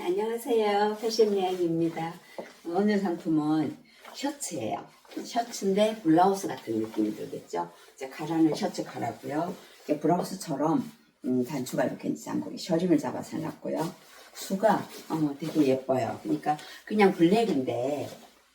안녕하세요. 패션 여행입니다. 오늘 상품은 셔츠예요. 셔츠인데 블라우스 같은 느낌이 들겠죠? 이제 가라는 셔츠 가라고요. 이게 블라우스처럼 음, 단추가 이렇게 이제 잠고 셔링을 잡아서 해놨고요. 수가 어, 되게 예뻐요. 그러니까 그냥 블랙인데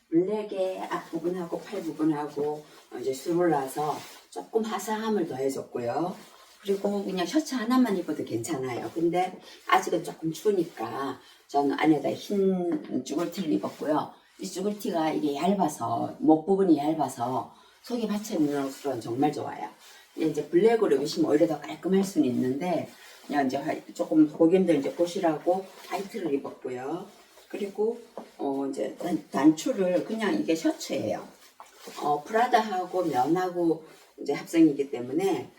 블랙의 앞부분하고 팔 부분하고 어, 이제 수를 놔서 조금 화사함을 더해줬고요. 그리고 그냥 셔츠 하나만 입어도 괜찮아요. 근데 아직은 조금 추우니까 저는 안에다 흰 쭈글티를 입었고요. 이 쭈글티가 이게 얇아서 목 부분이 얇아서 속에 받쳐 입는 옷으로는 정말 좋아요. 이제 블랙으로 입으시면 오히려 더 깔끔할 수는 있는데 그냥 이제 화- 조금 고객님들 이제 보시라고 화이트를 입었고요. 그리고 어 이제 단, 단추를 그냥 이게 셔츠예요. 어 프라다하고 면하고 이제 합성이기 때문에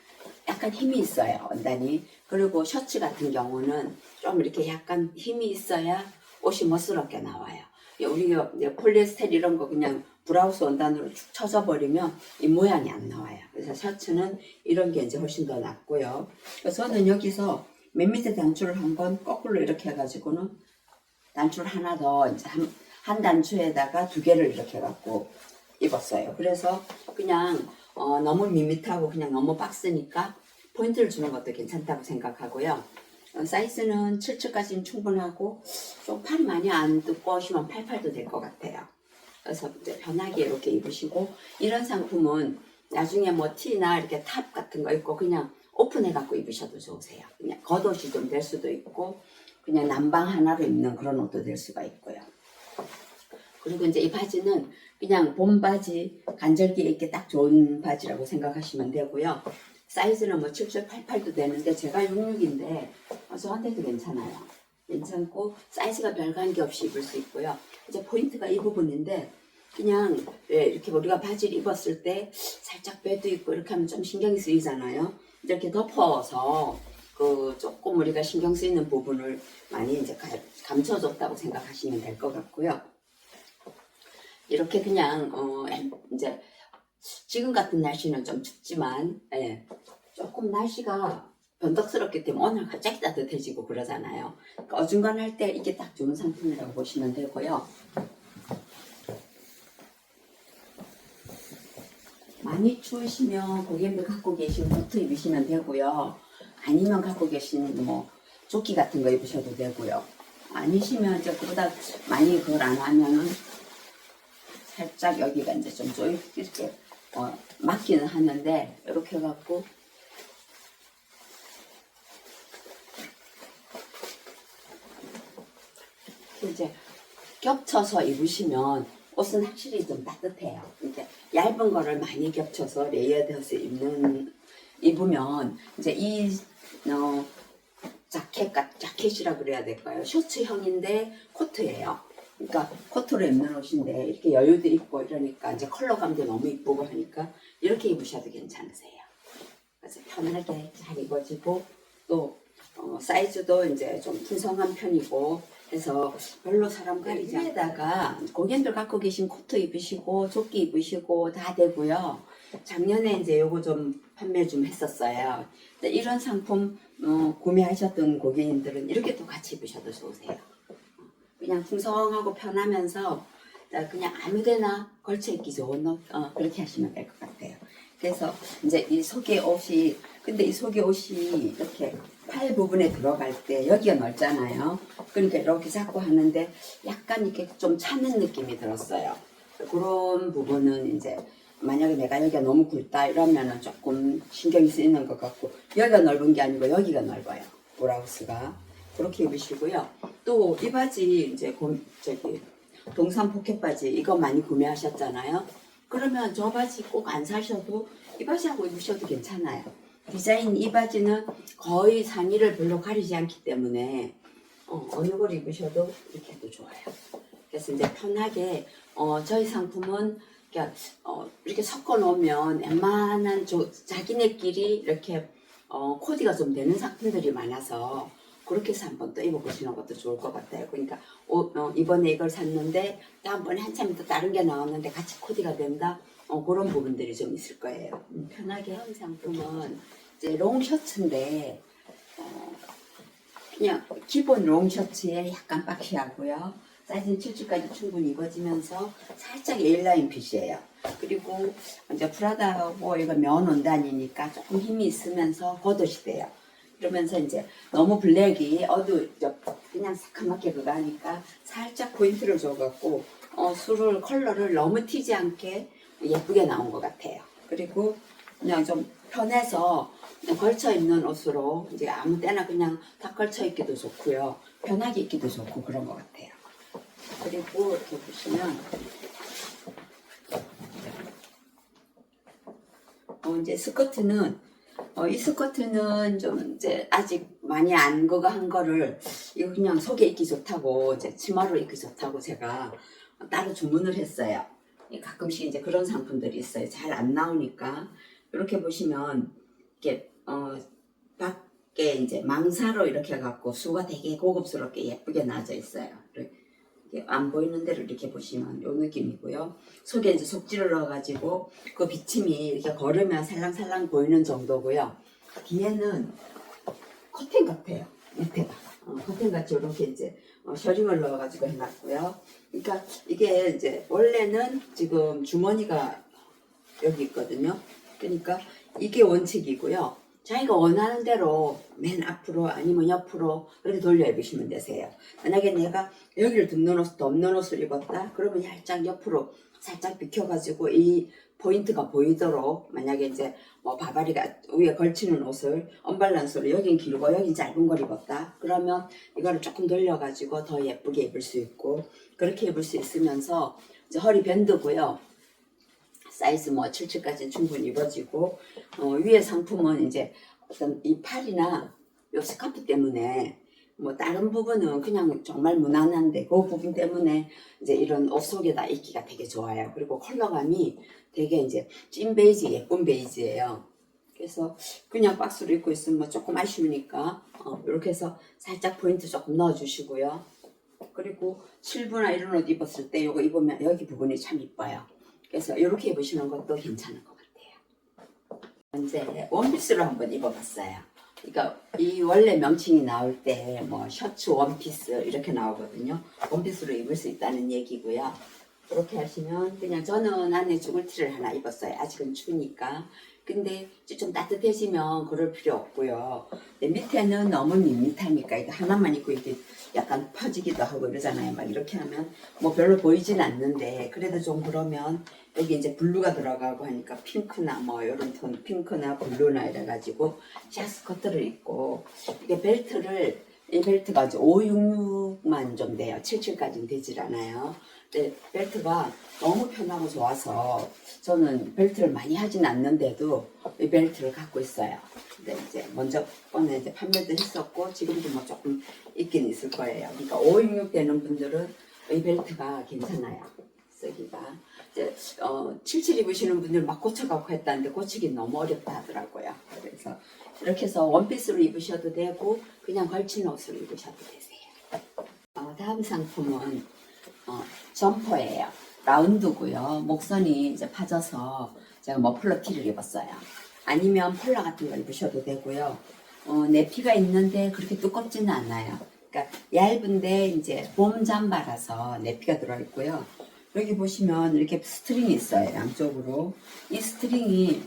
약간 힘이 있어요 원단이. 그리고 셔츠 같은 경우는 좀 이렇게 약간 힘이 있어야 옷이 멋스럽게 나와요. 예, 우리가 이제 폴리에스테르 이런 거 그냥 브라우스 원단으로 축 쳐져 버리면 이 모양이 안 나와요. 그래서 셔츠는 이런 게 이제 훨씬 더 낫고요. 그래서 저는 여기서 맨 밑에 단추를 한번 거꾸로 이렇게 해가지고는 단추를 하나 더 이제 한, 한 단추에다가 두 개를 이렇게 해갖고 입었어요. 그래서 그냥 어, 너무 밋밋하고 그냥 너무 빡세니까 포인트를 주는 것도 괜찮다고 생각하고요. 어, 사이즈는 7층까지는 충분하고 좀 팔이 많이 안 두꺼우시면 88도 될 것 같아요. 그래서 이제 편하게 이렇게 입으시고 이런 상품은 나중에 뭐 티나 이렇게 탑 같은 거 입고 그냥 오픈해 갖고 입으셔도 좋으세요. 그냥 겉옷이 좀 될 수도 있고 그냥 남방 하나로 입는 그런 옷도 될 수가 있고요. 그리고 이제 이 바지는 그냥 봄 바지 간절기에 입기 딱 좋은 바지라고 생각하시면 되고요. 사이즈는 뭐 77, 88도 되는데 제가 66인데 어, 저한테도 괜찮아요. 괜찮고 사이즈가 별 관계 없이 입을 수 있고요. 이제 포인트가 이 부분인데 그냥 왜 이렇게 우리가 바지를 입었을 때 살짝 배도 있고 이렇게 하면 좀 신경이 쓰이잖아요. 이렇게 덮어서 그 조금 우리가 신경 쓰이는 부분을 많이 이제 가- 감춰줬다고 생각하시면 될 것 같고요. 이렇게 그냥 어 이제 지금 같은 날씨는 좀 춥지만 예, 조금 날씨가 변덕스럽기 때문에 오늘 갑자기 따뜻해지고 그러잖아요. 그러니까 어중간할 때 이게 딱 좋은 상품이라고 보시면 되고요. 많이 추우시면 고객님들 갖고 계신 코트 입으시면 되고요. 아니면 갖고 계신 뭐 조끼 같은 거 입으셔도 되고요. 아니시면 이제 그보다 많이 그걸 안 하면은 살짝 여기가 이제 좀 쪼이 이렇게 어, 맞기는 하는데 이렇게 해갖고 이제 겹쳐서 입으시면 옷은 확실히 좀 따뜻해요. 이제 얇은 거를 많이 겹쳐서 레이어드해서 입는 입으면 이제 이 어, 자켓 같 자켓이라 그래야 될까요? 셔츠형인데 코트예요. 그러니까 코트로 입는 옷인데 이렇게 여유도 있고 이러니까 이제 컬러감도 너무 이쁘고 하니까 이렇게 입으셔도 괜찮으세요. 그래서 편하게 잘 입어지고 또 어, 사이즈도 이제 좀 풍성한 편이고 해서 별로 사람 가리지 않고 위에다가 고객님들 갖고 계신 코트 입으시고 조끼 입으시고 다 되고요. 작년에 이제 요거 좀 판매 좀 했었어요. 이런 상품 어, 구매하셨던 고객님들은 이렇게 또 같이 입으셔도 좋으세요. 그냥 풍성하고 편하면서 그냥 아무데나 걸쳐 입기 좋은 옷 어, 그렇게 하시면 될 것 같아요. 그래서 이제 이 속에 옷이 근데 이 속에 옷이 이렇게 팔 부분에 들어갈 때 여기가 넓잖아요. 그러니까 이렇게 잡고 하는데 약간 이렇게 좀 차는 느낌이 들었어요. 그런 부분은 이제 만약에 내가 여기가 너무 굵다 이러면은 조금 신경이 쓰이는 것 같고 여기가 넓은 게 아니고 여기가 넓어요. 브라우스가 그렇게 입으시고요. 또 이 바지 이제 고, 저기 동산 포켓 바지 이거 많이 구매하셨잖아요. 그러면 저 바지 꼭 안 사셔도 이 바지하고 입으셔도 괜찮아요. 디자인 이 바지는 거의 상의를 별로 가리지 않기 때문에 어, 어느 걸 입으셔도 이렇게 해도 좋아요. 그래서 이제 편하게 어, 저희 상품은 그러니까, 어, 이렇게 섞어 놓으면 웬만한 조, 자기네끼리 이렇게 어, 코디가 좀 되는 상품들이 많아서 그렇게 해서 한번 또 입어보시는 것도 좋을 것 같아요. 그러니까 어, 어, 이번에 이걸 샀는데 다음번에 한참 또 다른 게 나왔는데 같이 코디가 된다. 어, 그런 부분들이 좀 있을 거예요. 음, 편하게 한 상품은 이제 롱 셔츠인데 어, 그냥 기본 롱 셔츠에 약간 박시하고요. 사이즈는 7주까지 충분히 입어지면서 살짝 A라인 핏이에요. 그리고 이제 프라다하고 이거 면 원단이니까 조금 힘이 있으면서 겉옷이 돼요. 그러면서 이제 너무 블랙이 어두 저 그냥 새카맣게 그거 하니까 살짝 포인트를 줘갖고 어, 술을 컬러를 너무 튀지 않게 예쁘게 나온 것 같아요. 그리고 그냥 좀 편해서 걸쳐 입는 옷으로 이제 아무 때나 그냥 다 걸쳐 입기도 좋고요. 편하게 입기도 좋고 그런 것 같아요. 그리고 이렇게 보시면 어, 이제 스커트는 어, 이 스커트는 좀 이제 아직 많이 안 거가 한 거를 이거 그냥 속에 입기 좋다고 이제 치마로 입기 좋다고 제가 따로 주문을 했어요. 이 가끔씩 이제 그런 상품들이 있어요. 잘 안 나오니까 이렇게 보시면 이렇게 어 밖에 이제 망사로 이렇게 해갖고 수가 되게 고급스럽게 예쁘게 나져 있어요. 안 보이는 데를 이렇게 보시면 요 느낌이고요. 속에 이제 속지를 넣어가지고 그 비침이 이렇게 걸으면 살랑살랑 보이는 정도고요. 뒤에는 커튼 같아요. 밑에가 어, 커튼 같이 이렇게 이제 어, 셔링을 넣어가지고 해놨고요. 그러니까 이게 이제 원래는 지금 주머니가 여기 있거든요. 그러니까 이게 원칙이고요. 자기가 원하는 대로 맨 앞으로 아니면 옆으로 그렇게 돌려 입으시면 되세요. 만약에 내가 여기를 덮는 옷, 덮는 옷을 입었다? 그러면 살짝 옆으로 살짝 비켜가지고 이 포인트가 보이도록 만약에 이제 뭐 바바리가 위에 걸치는 옷을 언밸런스로 여긴 길고 여긴 짧은 걸 입었다 그러면 이거를 조금 돌려가지고 더 예쁘게 입을 수 있고 그렇게 입을 수 있으면서 이제 허리 밴드고요 사이즈 뭐 77까지는 충분히 입어지고 어, 위에 상품은 이제 어떤 이 팔이나 요 스카프 때문에 뭐 다른 부분은 그냥 정말 무난한데 그 부분 때문에 이제 이런 옷 속에다 입기가 되게 좋아요. 그리고 컬러감이 되게 이제 찐 베이지 예쁜 베이지예요. 그래서 그냥 박스로 입고 있으면 뭐 조금 아쉬우니까 어, 이렇게 해서 살짝 포인트 조금 넣어주시고요. 그리고 실부나 이런 옷 입었을 때 이거 입으면 여기 부분이 참 이뻐요. 그래서 이렇게 입으시는 것도 괜찮을 것 같아요. 이제 원피스로 한번 입어봤어요. 그러니까 이 원래 명칭이 나올 때 뭐 셔츠 원피스 이렇게 나오거든요. 원피스로 입을 수 있다는 얘기고요. 그렇게 하시면 그냥 저는 안에 주글티를 하나 입었어요. 아직은 추우니까. 근데 좀 따뜻해지면 그럴 필요 없고요. 밑에는 너무 밋밋하니까 이거 하나만 입고 이렇게 약간 퍼지기도 하고 이러잖아요. 막 이렇게 하면 뭐 별로 보이진 않는데 그래도 좀 그러면 여기 이제 블루가 들어가고 하니까 핑크나 뭐 이런 톤 핑크나 블루나 이래가지고 샤스커트를 입고 이게 벨트를 이 벨트가 이제 566만 좀 돼요. 77까지는 되질 않아요. 근데 벨트가 너무 편하고 좋아서 저는 벨트를 많이 하진 않는데도 이 벨트를 갖고 있어요. 근데 이제 먼저 번에 이제 판매도 했었고 지금도 뭐 조금 있긴 있을 거예요. 그러니까 566 되는 분들은 이 벨트가 괜찮아요. 쓰기가 이제 어, 77 입으시는 분들 막 고쳐갖고 했다는데 고치기 너무 어렵다 하더라고요. 그래서 이렇게 해서 원피스로 입으셔도 되고 그냥 걸친 옷으로 입으셔도 되세요. 어, 다음 상품은 어, 점퍼예요. 라운드고요. 목선이 이제 파져서 제가 머플러 티를 입었어요. 아니면 폴라 같은 거 입으셔도 되고요. 어, 내피가 있는데 그렇게 두껍지는 않아요. 그러니까 얇은데 이제 봄 잠바라서 내피가 들어있고요. 여기 보시면 이렇게 스트링이 있어요. 양쪽으로. 이 스트링이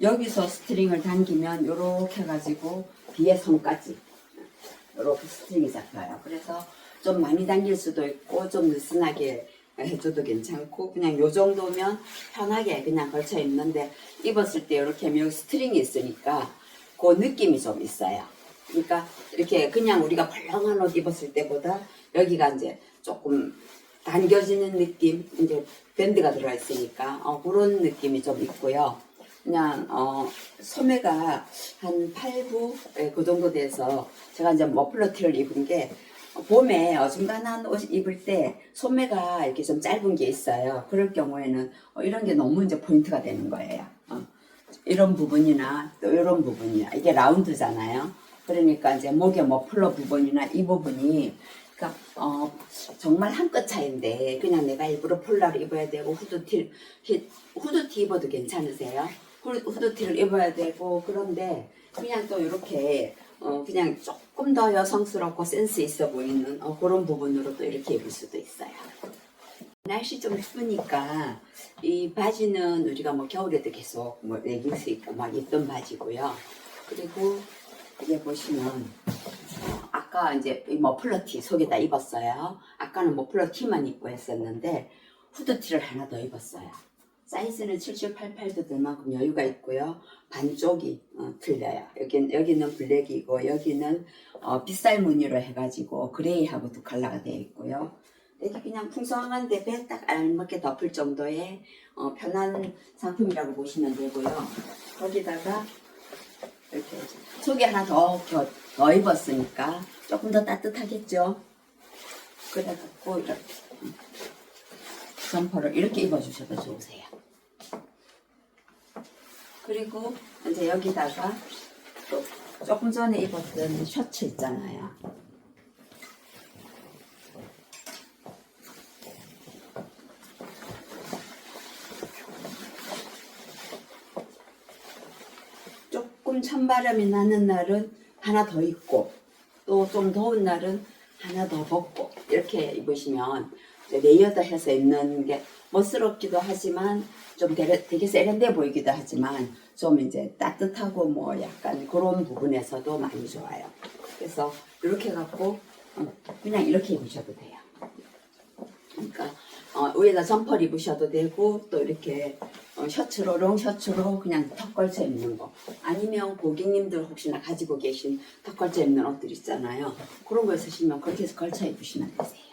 여기서 스트링을 당기면 이렇게 해가지고 뒤에 손까지 이렇게 스트링이 잡혀요. 그래서 좀 많이 당길 수도 있고 좀 느슨하게 해줘도 괜찮고 그냥 요 정도면 편하게 그냥 걸쳐 입는데 입었을 때 이렇게 여기 스트링이 있으니까 그 느낌이 좀 있어요. 그러니까 이렇게 그냥 우리가 벌렁한 옷 입었을 때보다 여기가 이제 조금 당겨지는 느낌 이제 밴드가 들어가 있으니까 어, 그런 느낌이 좀 있고요. 그냥 어, 소매가 한 8, 9, 예, 그 정도 돼서 제가 이제 머플러 티를 입은 게 봄에 어중간한 옷 입을 때 소매가 이렇게 좀 짧은 게 있어요. 그럴 경우에는 어, 이런 게 너무 이제 포인트가 되는 거예요. 어, 이런 부분이나 또 이런 부분이나 이게 라운드잖아요. 그러니까 이제 목의 머플러 부분이나 이 부분이 그러니까 어, 정말 한 끗 차인데 그냥 내가 일부러 폴라를 입어야 되고 후드티 히- 후드티 입어도 괜찮으세요? 후- 후드티를 입어야 되고 그런데 그냥 또 이렇게 어, 그냥 조금 더 여성스럽고 센스 있어 보이는 어, 그런 부분으로 또 이렇게 입을 수도 있어요. 날씨 좀 추우니까 이 바지는 우리가 뭐 겨울에도 계속 뭐 레깅스 입고 막 입던 바지고요. 그리고 이게 보시면 어, 아까 이제 이 머플러 티 속에다 입었어요. 아까는 머플러 티만 입고 했었는데 후드티를 하나 더 입었어요. 사이즈는 7788도 될 만큼 여유가 있고요. 반쪽이 어, 틀려요. 여기, 여기는 블랙이고 여기는 어, 빗살 무늬로 해가지고 그레이하고 두 컬러가 되어 있고요. 이게 그냥 풍성한데 배딱 알맞게 덮을 정도의 어, 편한 상품이라고 보시면 되고요. 거기다가 이렇게 속에 하나 더, 더, 더 입었으니까 조금 더 따뜻하겠죠. 그래갖고 이렇게 음, 점퍼를 이렇게 입어주셔도 좋으세요. 그리고 이제 여기다가 또 조금 전에 입었던 셔츠 있잖아요. 조금 찬바람이 나는 날은 하나 더 입고 또 좀 더운 날은 하나 더 벗고 이렇게 입으시면 레이어드 해서 입는 게 멋스럽기도 하지만 좀 되게, 세련돼 보이기도 하지만 좀 이제 따뜻하고 뭐 약간 그런 부분에서도 많이 좋아요. 그래서 이렇게 갖고 어, 그냥 이렇게 입으셔도 돼요. 그러니까 어, 위에다 점퍼를 입으셔도 되고 또 이렇게 어, 셔츠로 롱 셔츠로 그냥 턱 걸쳐 입는 거 아니면 고객님들 혹시나 가지고 계신 턱 걸쳐 입는 옷들 있잖아요 그런 거 있으시면 그렇게 해서 걸쳐 입으시면 되세요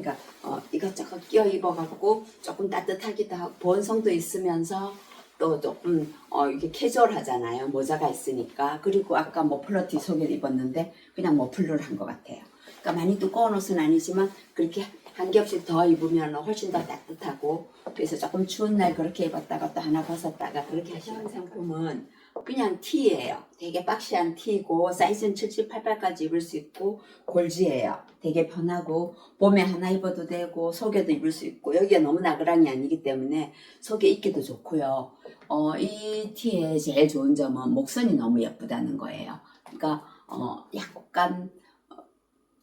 그러니까 어, 이것저것 끼워 입어갖고 조금 따뜻하기도 하고 보온성도 있으면서 또 조금 어, 이게 캐주얼하잖아요. 모자가 있으니까. 그리고 아까 머플러티 속에 입었는데 그냥 머플러를 한 것 같아요. 그러니까 많이 두꺼운 옷은 아니지만 그렇게 한 겹씩 더 입으면 훨씬 더 따뜻하고 그래서 조금 추운 날 그렇게 입었다가 또 하나 벗었다가 그렇게 하시는 상품은 그냥 티예요. 되게 박시한 티고 사이즈는 7788까지 입을 수 있고 골지예요. 되게 편하고 봄에 하나 입어도 되고 속에도 입을 수 있고 여기가 너무 나그랑이 아니기 때문에 속에 입기도 좋고요. 어, 이 티의 제일 좋은 점은 목선이 너무 예쁘다는 거예요. 그러니까 어, 약간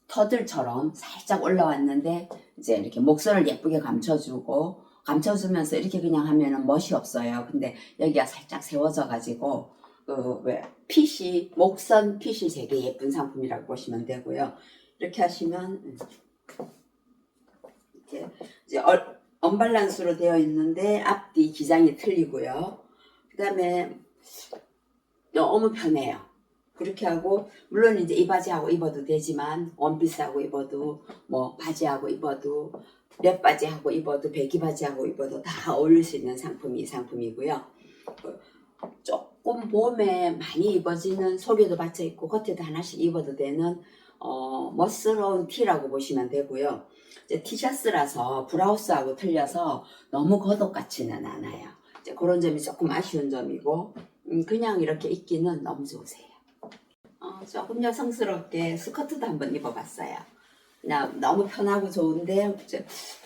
터들처럼 살짝 올라왔는데 이제 이렇게 목선을 예쁘게 감춰주고 감춰주면서 이렇게 그냥 하면은 멋이 없어요. 근데 여기가 살짝 세워져 가지고 그왜 핏이 목선 핏이 되게 예쁜 상품이라고 보시면 되고요. 이렇게 하시면 이렇게 이제 얼, 언밸런스로 되어 있는데 앞뒤 기장이 틀리고요. 그 다음에 너무 편해요. 그렇게 하고 물론 이제 이 바지하고 입어도 되지만 원피스하고 입어도 뭐 바지하고 입어도 랩 바지하고 입어도 배기 바지하고 입어도 다 어울릴 수 있는 상품이 이 상품이고요. 그 조금 봄에 많이 입어지는 속에도 받쳐 있고 겉에도 하나씩 입어도 되는 어, 멋스러운 티라고 보시면 되고요. 이제 티셔츠라서 브라우스하고 틀려서 너무 겉옷 같지는 않아요. 이제 그런 점이 조금 아쉬운 점이고 음, 그냥 이렇게 입기는 너무 좋으세요. 어, 조금 여성스럽게 스커트도 한번 입어봤어요. 그냥 너무 편하고 좋은데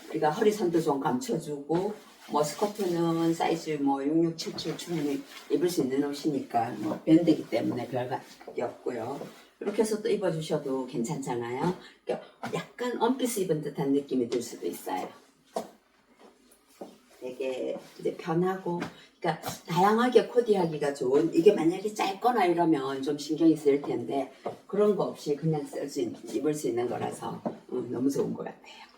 우리가 허리선도 좀 감춰주고 뭐 스커트는 사이즈 뭐 6677 충분히 입을 수 있는 옷이니까 뭐 밴드이기 때문에 별 가격이 없고요. 이렇게 해서 또 입어주셔도 괜찮잖아요. 그러니까 약간 원피스 입은 듯한 느낌이 들 수도 있어요. 되게 이제 편하고 그러니까 다양하게 코디하기가 좋은 이게 만약에 짧거나 이러면 좀 신경이 쓰일 텐데 그런 거 없이 그냥 쓸 수 입을 수 있는 거라서 음, 너무 좋은 것 같아요.